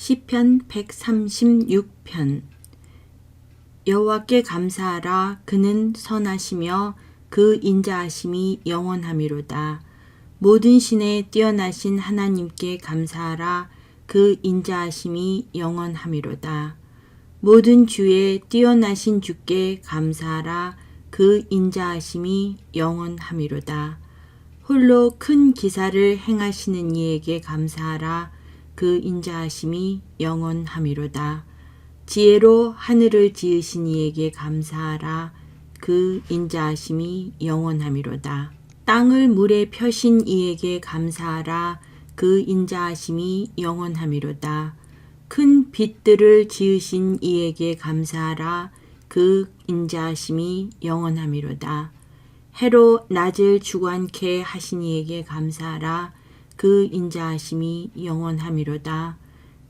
시편 136편. 여호와께 감사하라. 그는 선하시며 그 인자하심이 영원함이로다. 모든 신에 뛰어나신 하나님께 감사하라. 그 인자하심이 영원함이로다. 모든 주에 뛰어나신 주께 감사하라. 그 인자하심이 영원함이로다. 홀로 큰 기사를 행하시는 이에게 감사하라 그 인자하심이 영원함이로다. 지혜로 하늘을 지으신 이에게 감사하라. 그 인자하심이 영원함이로다. 땅을 물에 펴신 이에게 감사하라. 그 인자하심이 영원함이로다. 큰 빛들을 지으신 이에게 감사하라. 그 인자하심이 영원함이로다. 해로 낮을 주관케 하신 이에게 감사하라. 그 인자하심이 영원함이로다.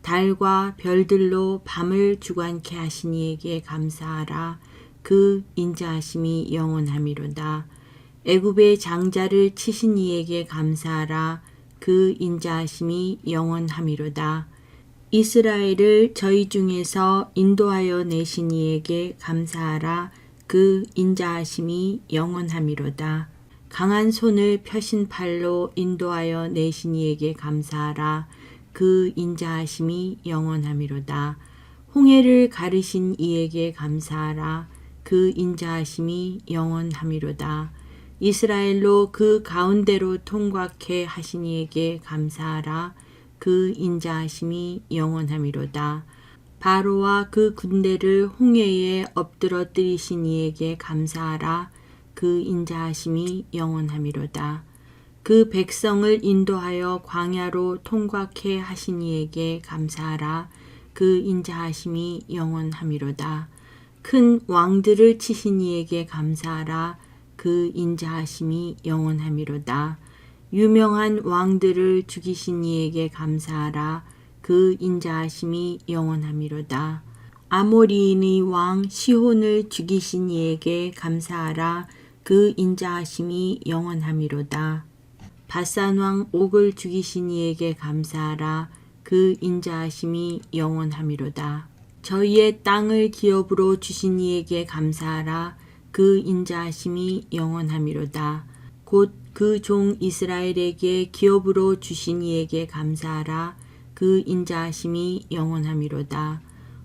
달과 별들로 밤을 주관케 하신 이에게 감사하라. 그 인자하심이 영원함이로다. 애굽의 장자를 치신 이에게 감사하라. 그 인자하심이 영원함이로다. 이스라엘을 저희 중에서 인도하여 내신 이에게 감사하라. 그 인자하심이 영원함이로다. 강한 손을 펴신 팔로 인도하여 내신 이에게 감사하라. 그 인자하심이 영원함이로다. 홍해를 가르신 이에게 감사하라. 그 인자하심이 영원함이로다. 이스라엘로 그 가운데로 통과케 하신 이에게 감사하라. 그 인자하심이 영원함이로다. 바로와 그 군대를 홍해에 엎드러뜨리신 이에게 감사하라. 그 인자하심이 영원함이로다. 그 백성을 인도하여 광야로 통과케 하신 이에게 감사하라. 그 인자하심이 영원함이로다. 큰 왕들을 치신 이에게 감사하라. 그 인자하심이 영원함이로다. 유명한 왕들을 죽이신 이에게 감사하라. 그 인자하심이 영원함이로다. 아모리인의 왕 시혼을 죽이신 이에게 감사하라. 그 인자하심이 영원함이로다. 바산 왕 옥을 죽이신 이에게 감사하라. 그 인자하심이 영원함이로다. 저희의 땅을 기업으로 주신 이에게 감사하라. 그 인자하심이 영원함이로다. 곧 그 종 이스라엘에게 기업으로 주신 이에게 감사하라. 그 인자하심이 영원함이로다.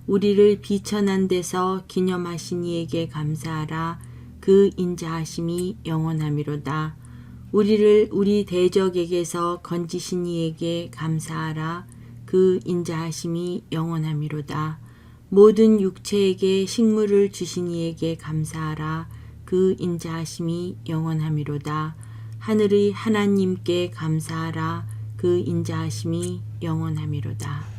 우리를 비천한 데서 기념하신 이에게 감사하라. 그 인자하심이 영원함이로다. 우리를 우리 대적에게서 건지신 이에게 감사하라. 그 인자하심이 영원함이로다. 모든 육체에게 식물을 주신 이에게 감사하라. 그 인자하심이 영원함이로다. 하늘의 하나님께 감사하라. 그 인자하심이 영원함이로다.